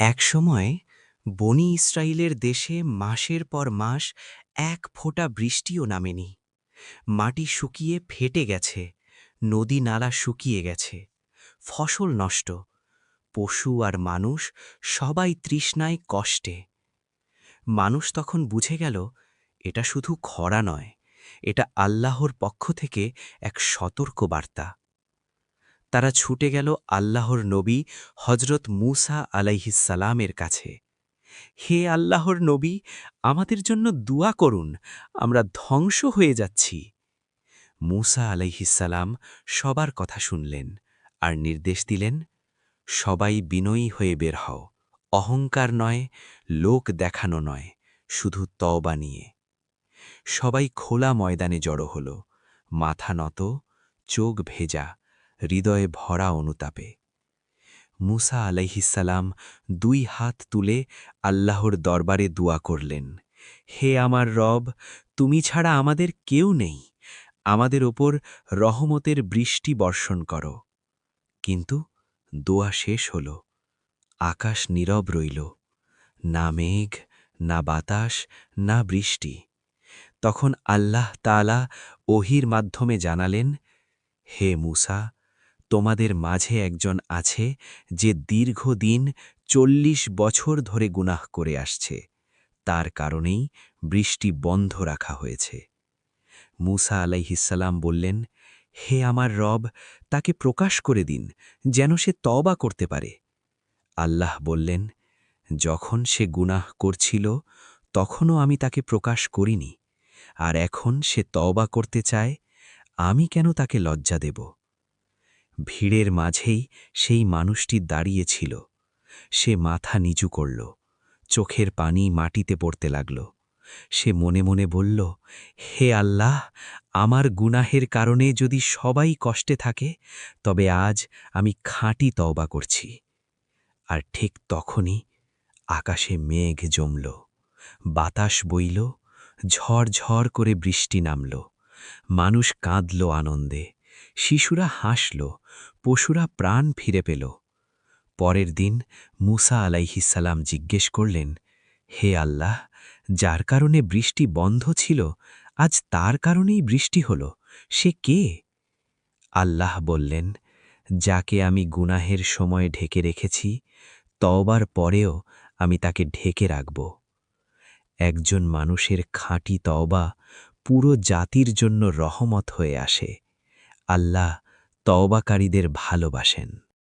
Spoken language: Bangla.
একসময় বনি ইসরায়েলের দেশে মাসের পর মাস এক ফোঁটা বৃষ্টিও নামেনি। মাটি শুকিয়ে ফেটে গেছে, নদী নালা শুকিয়ে গেছে, ফসল নষ্ট, পশু আর মানুষ সবাই তৃষ্ণায় কষ্টে। মানুষ তখন বুঝে গেল, এটা শুধু খরা নয়, এটা আল্লাহর পক্ষ থেকে এক সতর্ক বার্তা তারা ছুটে গেল আল্লাহর নবী হজরত মুসা আলাইহিসালামের কাছে। হে আল্লাহর নবী, আমাদের জন্য দুয়া করুন, আমরা ধ্বংস হয়ে যাচ্ছি। মুসা আলাইহিসালাম সবার কথা শুনলেন আর নির্দেশ দিলেন, সবাই বিনয়ী হয়ে বের হও, অহংকার নয়, লোক দেখানো নয়, শুধু তওবা নিয়ে। সবাই খোলা ময়দানে জড়ো হল, মাথা নত, চোখ ভেজা হৃদয়ে ভরা অনুতাপে। মুসা আলাইহিসালাম দুই হাত তুলে আল্লাহর দরবারে দুয়া করলেন, হে আমার রব, তুমি ছাড়া আমাদের কেউ নেই। আমাদের ওপর রহমতের বৃষ্টি বর্ষণ করো। কিন্তু দোয়া শেষ হল, আকাশ নীরব রইল, না মেঘ, না বাতাস, না বৃষ্টি। তখন আল্লাহ তালা ওহির মাধ্যমে জানালেন, হে মুসা তোমাদের মাঝে একজন আছে যে দীর্ঘদিন চল্লিশ বছর ধরে গুনাহ করে আসছে। তার কারণেই বৃষ্টি বন্ধ রাখা হয়েছে। মুসা আলাইহিসাল্লাম বললেন, হে আমার রব, তাকে প্রকাশ করে দিন, যেন সে তবা করতে পারে। আল্লাহ বললেন, যখন সে গুনাহ করছিল, তখনও আমি তাকে প্রকাশ করিনি। আর এখন সে তওবা করতে চায়, আমি কেন তাকে লজ্জা দেব? ভিড়ের মাঝেই সেই মানুষটি দাঁড়িয়েছিল। সে মাথা নিচু করল, চোখের পানি মাটিতে পড়তে লাগল। সে মনে মনে বলল, হে আল্লাহ, আমার গুনাহের কারণে যদি সবাই কষ্টে থাকে, তবে আজ আমি খাঁটি তওবা করছি। আর ঠিক তখনই আকাশে মেঘ জমল, বাতাস বইল ঝড় ঝড় করে বৃষ্টি নামল, মানুষ কাঁদল আনন্দে। শিশুরা হাসল, পশুরা প্রাণ ফিরে পেল। পরের দিন মুসা আলাইহিসাল্লাম জিজ্ঞেস করলেন, হে আল্লাহ, যার কারণে বৃষ্টি বন্ধ ছিল, আজ তার কারণেই বৃষ্টি হল, সে কে? আল্লাহ বললেন, যাকে আমি গুনাহের সময় ঢেকে রেখেছি, তওবার পরেও আমি তাকে ঢেকে রাখব। একজন মানুষের খাঁটি তওবা পুরো জাতির জন্য রহমত হয়ে আসে। আল্লাহ তওবাকারীদের ভালোবাসেন।